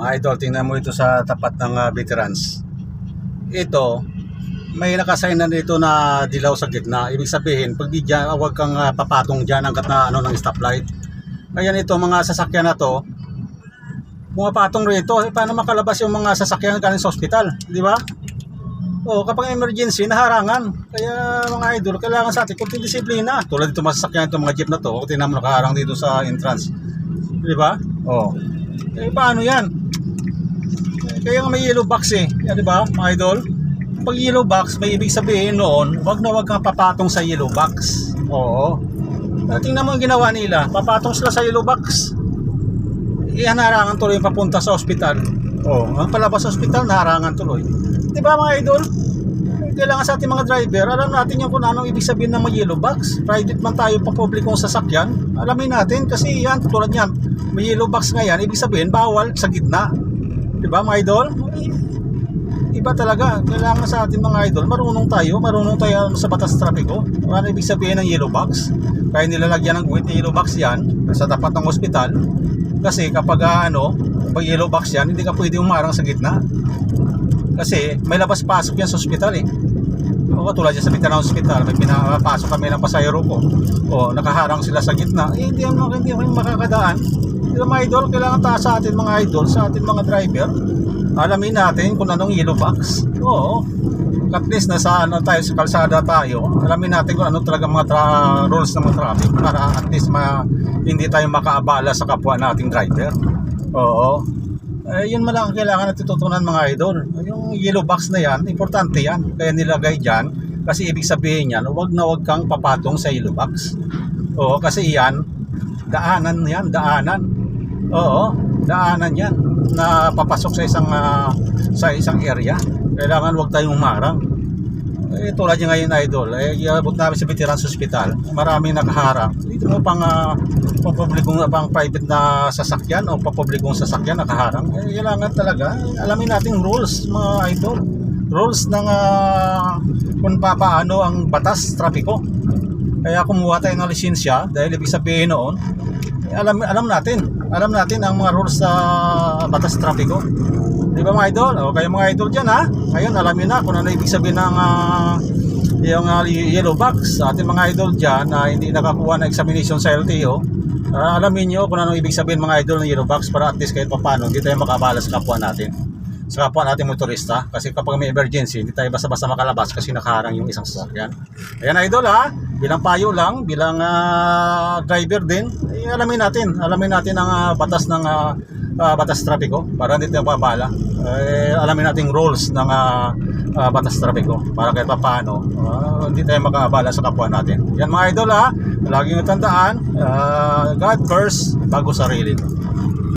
Mga idol, tingnan mo ito sa tapat ng ah, veterans. Ito, may nakasign na dito na dilaw sa gitna. Ibig sabihin, pag di dyan, huwag kang ah, papatong dyan hanggat na ano ng stoplight. Kaya ito, mga sasakyan na to, pumapatong rito. Eh, paano makalabas yung mga sasakyan galing sa ospital? Di ba? O, kapag emergency, naharangan. Kaya mga idol, kailangan sa atin kunting disiplina. Tulad dito masasakyan itong mga jeep na to, tingnan mo nakaharang dito sa entrance. Di ba? O. Eh, paano yan? Kaya may yellow box eh. Yan, di ba, mga idol? Pag yellow box, may ibig sabihin noon, wag na wag kang papatong sa yellow box. Oo. Tingnan mo ang ginawa nila. Papatong sila sa yellow box. Iyan naharangan tuloy papunta sa ospital. Oo. Ang palabas sa ospital, naharangan tuloy. Di ba mga idol? Kailangan sa ating mga driver, alam natin yung kung anong ibig sabihin ng mga yellow box. Private man tayo pa publikong sasakyan, alamin natin kasi yan, tulad yan, may yellow box nga yan, ibig sabihin bawal sa gitna. Di ba mga idol? Iba talaga, kailangan sa ating mga idol, marunong tayo, marunong tayo sa batas trapiko. Ano ibig sabihin ng yellow box? Kaya nilalagyan ng guhit ng yellow box yan sa tapat ng ospital. Kasi kapag ah, ano, pag yellow box yan, hindi ka pwede umarang sa gitna. Kasi may labas-pasok yan sa ospital eh. O katulad yan sa Veteran Hospital, may pinapasok kami ng pasayro ko. O nakaharang sila sa gitna. Eh, hindi mo hindi mo makakadaan. Yung mga idol, kailangan taas sa atin mga idol, sa atin mga driver. Alamin natin kung anong yellow box. Oo. At least nasa ano tayo sa kalsada tayo, alamin natin kung ano talaga mga tra- rules ng mga traffic para at least ma hindi tayo makaabala sa kapwa nating driver. Oo. Eh, yun man lang ang kailangan natin tutunan mga idol. Yung yellow box na yan, importante yan. Kaya nilagay dyan. Kasi ibig sabihin yan, huwag na huwag kang papatong sa yellow box. Oo, kasi yan, daanan yan, daanan. Oo, daanan yan na papasok sa isang ah, sa isang area. Kailangan huwag tayong umarang. Eh, tulad yung ngayon idol, eh, iabot namin sa Veterans Hospital. Maraming nakaharang. Dito mo pang uh, papublikong pang private na sasakyan o papublikong sasakyan nakaharang. Eh, kailangan talaga, alamin natin rules mga idol. Rules ng ah, kung papaano ang batas trapiko. Kaya kumuha tayo ng lisensya dahil ibig sabihin noon, eh, alam alam natin, alam natin ang mga rules sa batas trapiko. Di ba mga idol? O kayo mga idol dyan ha? Ngayon alam niyo na kung ano ibig sabihin ng ah, yung ah, yellow box sa ating mga idol dyan na hindi nakakuha ng examination sa LTO. Ah, alamin niyo kung ano ibig sabihin mga idol ng yellow box para at least kahit paano hindi tayo makabala sa kapwa natin. Sa kapwa natin motorista kasi kapag may emergency hindi tayo basta-basta makalabas kasi nakaharang yung isang sasakyan. Ayan idol ha, bilang payo lang, bilang ah, driver din, eh, alamin natin, alamin natin ang ah, batas ng ah, ah, batas trapiko para hindi tayo mabala. Eh, alamin natin rules ng ah, ah, batas trapiko para kahit paano ah, hindi tayo makaabala sa kapwa natin. Yan mga idol ha, laging tandaan, ah, God first bago sarili.